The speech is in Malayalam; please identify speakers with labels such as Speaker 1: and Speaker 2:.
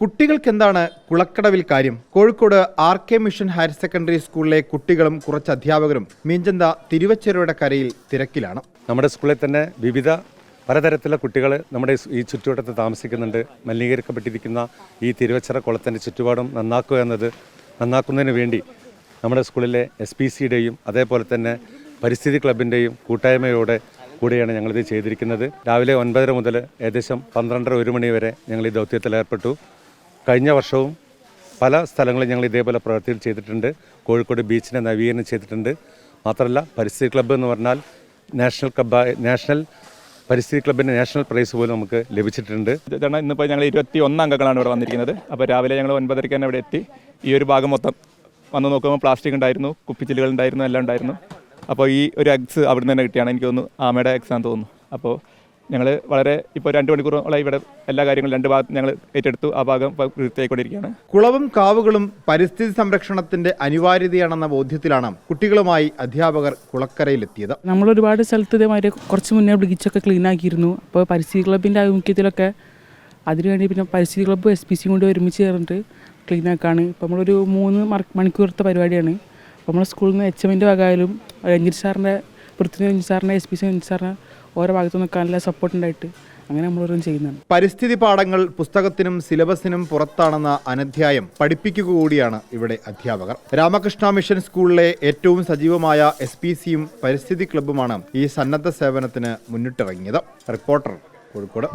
Speaker 1: കുട്ടികൾക്ക് എന്താണ് കുളക്കടവിൽ കാര്യം? Kozhikode R K mission higher secondary സ്കൂളിലെ കുട്ടികളും കുറച്ച് അധ്യാപകരും മീഞ്ചന്ത തിരുവച്ചേരയുടെ കരയിൽ തിരക്കിലാണ്.
Speaker 2: നമ്മുടെ സ്കൂളിൽ തന്നെ വിവിധ പലതരത്തിലുള്ള കുട്ടികൾ നമ്മുടെ ഈ ചുറ്റുവട്ടത്ത് താമസിക്കുന്നുണ്ട്. മലിനീകരിക്കപ്പെട്ടിരിക്കുന്ന ഈ തിരുവച്ചിറ കുളത്തിന്റെ ചുറ്റുപാടും നന്നാക്കുക എന്നത് നന്നാക്കുന്നതിന് വേണ്ടി നമ്മുടെ സ്കൂളിലെ എസ് പി സിയുടെയും അതേപോലെ തന്നെ പരിസ്ഥിതി ക്ലബിന്റെയും കൂട്ടായ്മയോടെ കൂടിയാണ് ഞങ്ങളിത് ചെയ്തിരിക്കുന്നത്. രാവിലെ ഒൻപതര മുതൽ ഏകദേശം പന്ത്രണ്ടര ഒരു മണി വരെ ഞങ്ങൾ ഈ ദൗത്യത്തിൽ ഏർപ്പെട്ടു. കഴിഞ്ഞ വർഷവും പല സ്ഥലങ്ങളിൽ ഞങ്ങൾ ഇതേപോലെ പ്രവർത്തികൾ ചെയ്തിട്ടുണ്ട്. കോഴിക്കോട് ബീച്ചിനെ നവീകരണം ചെയ്തിട്ടുണ്ട്. മാത്രമല്ല പരിസ്ഥിതി ക്ലബ്ബ് എന്ന് പറഞ്ഞാൽ നാഷണൽ ക്ലബ്ബായ നാഷണൽ പരിസ്ഥിതി ക്ലബിന്റെ നാഷണൽ പ്രൈസ് പോലും നമുക്ക് ലഭിച്ചിട്ടുണ്ട്.
Speaker 3: ഇതാണ് ഇന്നിപ്പോൾ ഞങ്ങൾ ഇരുപത്തി ഒന്ന് അംഗങ്ങളാണ് ഇവിടെ വന്നിരിക്കുന്നത്. അപ്പോൾ രാവിലെ ഞങ്ങൾ ഒൻപതരയ്ക്ക് തന്നെ ഇവിടെ എത്തി. ഈ ഒരു ഭാഗം മൊത്തം വന്ന് നോക്കുമ്പോൾ പ്ലാസ്റ്റിക് ഉണ്ടായിരുന്നു കുപ്പിച്ചില്ലുകൾ ഉണ്ടായിരുന്നു എല്ലാം ഉണ്ടായിരുന്നു. അപ്പോൾ ഈ ഒരു എഗ്സ് അവിടുന്ന് തന്നെ കിട്ടിയാണ്. എനിക്ക് തോന്നുന്നു ആമയുടെ എഗ്സ് ആണെന്ന് തോന്നുന്നു. അപ്പോൾ ഞങ്ങൾ വളരെ ഇപ്പോൾ രണ്ട് മണിക്കൂറോളം ഇവിടെ എല്ലാ കാര്യങ്ങളും രണ്ട് ഭാഗം ഞങ്ങൾ ഏറ്റെടുത്തു. ആ ഭാഗം വൃത്തിയായിക്കൊണ്ടിരിക്കുകയാണ്.
Speaker 1: കുളവും കാവുകളും പരിസ്ഥിതി സംരക്ഷണത്തിന്റെ അനിവാര്യതയാണെന്ന ബോധ്യത്തിലാണ് കുട്ടികളുമായി അധ്യാപകർ കുളക്കരയിലെത്തിയത്.
Speaker 4: നമ്മൾ ഒരുപാട് സ്ഥലത്ത് ഇതേമാതിരി കുറച്ച് മുന്നേ ബ്ലീച്ചൊക്കെ ക്ലീൻ ആക്കിയിരുന്നു അപ്പോൾ പരിസ്ഥിതി ക്ലബിന്റെ ആഭിമുഖ്യത്തിലൊക്കെ അതിനുവേണ്ടി പിന്നെ പരിസ്ഥിതി ക്ലബ്ബ് എസ് പി സി കൊണ്ട് ഒരുമിച്ച് ചേർന്നിട്ട് ക്ലീൻ ആക്കാണ് ഇപ്പോൾ നമ്മളൊരു മൂന്ന് മണിക്കൂറത്തെ പരിപാടിയാണ്. അപ്പോൾ നമ്മുടെ സ്കൂളിൽ നിന്ന് എച്ച് എമ്മിന്റെ വകയായാലും രഞ്ജിത് സാറിന്റെ പൃഥ്വി രഞ്ജിത് സാറിന്റെ എസ് പി സി രഞ്ജിത് സാറിന് ഓരോ ഭാഗത്തു നിൽക്കാനുള്ള സപ്പോർട്ട് ഉണ്ടായിട്ട് അങ്ങനെ നമ്മളോരും ചെയ്യുന്നുണ്ട്.
Speaker 1: പരിസ്ഥിതി പാഠങ്ങൾ പുസ്തകത്തിനും സിലബസിനും പുറത്താണെന്ന അനധ്യായം പഠിപ്പിക്കുക കൂടിയാണ് ഇവിടെ അധ്യാപകർ. രാമകൃഷ്ണ മിഷൻ സ്കൂളിലെ ഏറ്റവും സജീവമായ എസ് പി സിയും പരിസ്ഥിതി ക്ലബ്ബുമാണ് ഈ സന്നദ്ധ സേവനത്തിന് മുന്നിട്ടിറങ്ങിയത്. റിപ്പോർട്ടർ കോഴിക്കോട്.